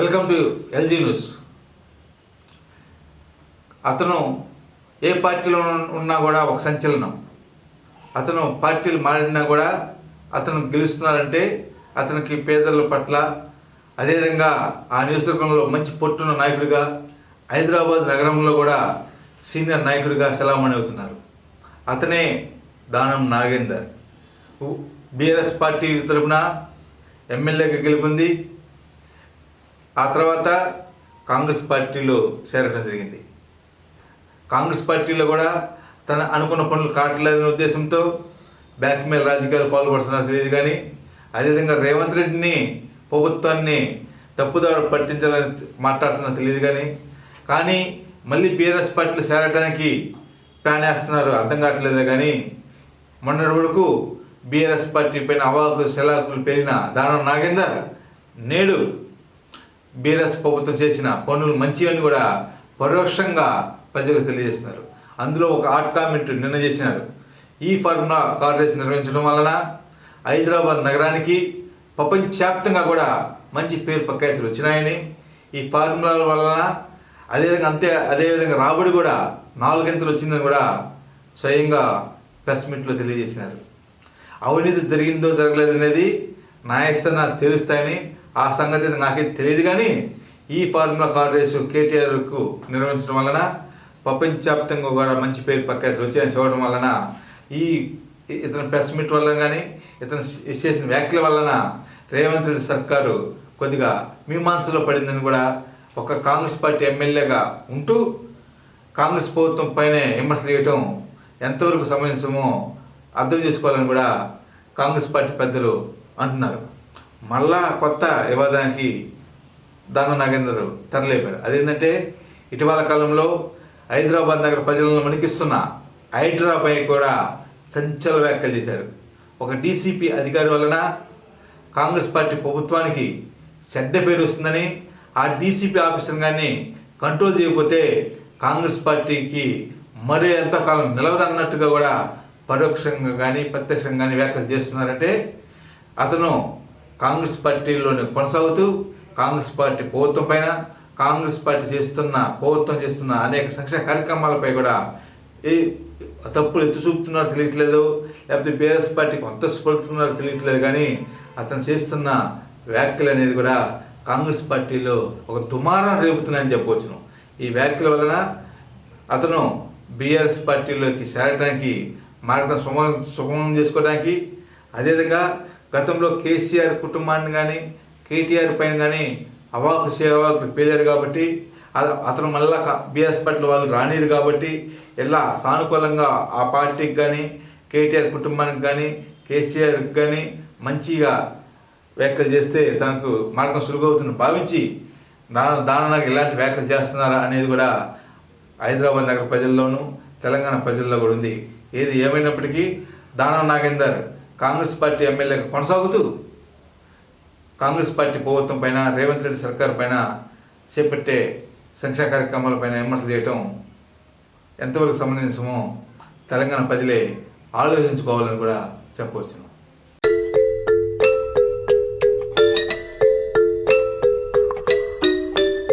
Welcome to LG news. అతను ఏ పార్టీలో ఉన్నా కూడా ఒక సంచలనం. అతను పార్టీలు మారినా కూడా అతను గెలుస్తున్నారంటే అతనికి పేదల పట్ల అదేవిధంగా ఆ నియోజకవర్గంలో మంచి పొట్టున్న నాయకుడిగా హైదరాబాద్ నగరంలో కూడా సీనియర్ నాయకుడిగా సెలవుమణి అవుతున్నారు. అతనే దానం నాగేందర్. బీఆర్ఎస్ పార్టీ తరపున ఎమ్మెల్యేగా గెలుపొంది ఆ తర్వాత కాంగ్రెస్ పార్టీలో చేరడం జరిగింది. కాంగ్రెస్ పార్టీలో కూడా తన అనుకున్న పనులు కావట్లేదనే ఉద్దేశంతో బ్యాక్మెయిల్ రాజకీయాలు పాల్పడుతున్నారు తెలియదు కానీ అదేవిధంగా రేవంత్ రెడ్డిని ప్రభుత్వాన్ని తప్పుదారు పట్టించాలని మాట్లాడుతున్నా తెలియదు కానీ కానీ మళ్ళీ బీఆర్ఎస్ పార్టీలో చేరడానికి ప్లాన్ వేస్తున్నారు అర్థం కావట్లేదు కానీ మొన్నటి వరకు బీఆర్ఎస్ పార్టీ పైన అవాకు శలాకులు పెరిగిన దానం నాగేందర్ నేడు బీఆర్ఎస్ ప్రభుత్వం చేసిన పనులు మంచివని కూడా పరోక్షంగా ప్రజలకు తెలియజేస్తున్నారు. అందులో ఒక ఆర్ట్ కామెంట్ నిన్న చేసినారు. ఈ ఫార్ములా కార్పొరేషన్ నిర్వహించడం వలన హైదరాబాద్ నగరానికి ప్రపంచవ్యాప్తంగా కూడా మంచి పేరు పక్కాయతలు వచ్చినాయని ఈ ఫార్ములాల వలన అదేవిధంగా అంతే అదేవిధంగా రాబడి కూడా నాలుగింతలు వచ్చిందని కూడా స్వయంగా ప్రెస్ మీట్లో తెలియజేసినారు. అవినీతి జరిగిందో జరగలేదు అనేది న్యాయస్థానాలు తెలుస్తాయని ఆ సంగతి నాకే తెలియదు కానీ ఈ ఫార్ములా కార్ రేసు కేటీఆర్కు నిర్వహించడం వలన ప్రపంచవ్యాప్తంగా కూడా మంచి పేరు ప్రఖ్యాతులు వచ్చాయని చూడడం వలన ఈ ఇతని ప్రెస్ మీట్ వల్ల కానీ ఇతను చేసిన వ్యాఖ్యల వలన రేవంత్ రెడ్డి సర్కారు కొద్దిగా మీమాంసలో పడిందని కూడా ఒక కాంగ్రెస్ పార్టీ ఎమ్మెల్యేగా ఉంటూ కాంగ్రెస్ ప్రభుత్వం పైనే విమర్శలు చేయటం ఎంతవరకు సమంజసమో అర్థం చేసుకోవాలని కూడా కాంగ్రెస్ పార్టీ పెద్దలు అంటున్నారు. మళ్ళా కొత్త వివాదానికి దాన నాగేందర్ తరలేపారు. అదేంటంటే ఇటీవల కాలంలో హైదరాబాద్ నగర ప్రజలను వణికిస్తున్న హైడ్రాపై కూడా సంచల వ్యాఖ్యలు చేశారు. ఒక డీసీపీ అధికారి వలన కాంగ్రెస్ పార్టీ ప్రభుత్వానికి చెడ్డ పేరు వస్తుందని ఆ డీసీపీ ఆఫీసర్ కానీ కంట్రోల్ చేయకపోతే కాంగ్రెస్ పార్టీకి మరే ఎంతకాలం నిలవదన్నట్టుగా కూడా పరోక్షంగా కానీ ప్రత్యక్షంగా కానీ వ్యాఖ్యలు చేస్తున్నారంటే అతను కాంగ్రెస్ పార్టీలోనే కొనసాగుతూ కాంగ్రెస్ పార్టీ ప్రభుత్వం పైన కాంగ్రెస్ పార్టీ చేస్తున్న ప్రభుత్వం చేస్తున్న అనేక సంక్షేమ కార్యక్రమాలపై కూడా ఈ తప్పులు ఎత్తు చూపుతున్నారో తెలియట్లేదు. లేకపోతే బీఆర్ఎస్ పార్టీకి కొత్త స్పడుతున్నారో తెలియట్లేదు. కానీ అతను చేస్తున్న వ్యాఖ్యలు అనేది కూడా కాంగ్రెస్ పార్టీలో ఒక దుమారం రేపుతున్నాయని చెప్పవచ్చును. ఈ వ్యాఖ్యల వలన అతను బీఆర్ఎస్ పార్టీలోకి చేరడానికి మార్గం సుగమం సుగమం చేసుకోవడానికి అదేవిధంగా గతంలో కేసీఆర్ కుటుంబాన్ని కానీ కేటీఆర్ పైన కానీ అవాకు సేవాకు పేలారు కాబట్టి అతను మళ్ళా బీఆర్ఎస్ పార్టీలో వాళ్ళు రానిరు కాబట్టి ఇలా సానుకూలంగా ఆ పార్టీకి కానీ కేటీఆర్ కుటుంబానికి కానీ కేసీఆర్కి కానీ మంచిగా వ్యాఖ్యలు చేస్తే తనకు మార్గం సులువవుతుందని భావించి దాన దానానికి ఎలాంటి వ్యాఖ్యలు చేస్తున్నారా అనేది కూడా హైదరాబాద్ నగర ప్రజల్లోనూ తెలంగాణ ప్రజల్లో కూడా ఉంది. ఏది ఏమైనప్పటికీ దానా నాగేందర్ కాంగ్రెస్ పార్టీ ఎమ్మెల్యేగా కొనసాగుతూ కాంగ్రెస్ పార్టీ ప్రభుత్వం పైన రేవంత్ రెడ్డి సర్కార్ పైన చేపట్టే సంక్షేమ కార్యక్రమాలపైన విమర్శలు చేయటం ఎంతవరకు సంబంధించమో తెలంగాణ ప్రజలే ఆలోచించుకోవాలని కూడా చెప్పవచ్చు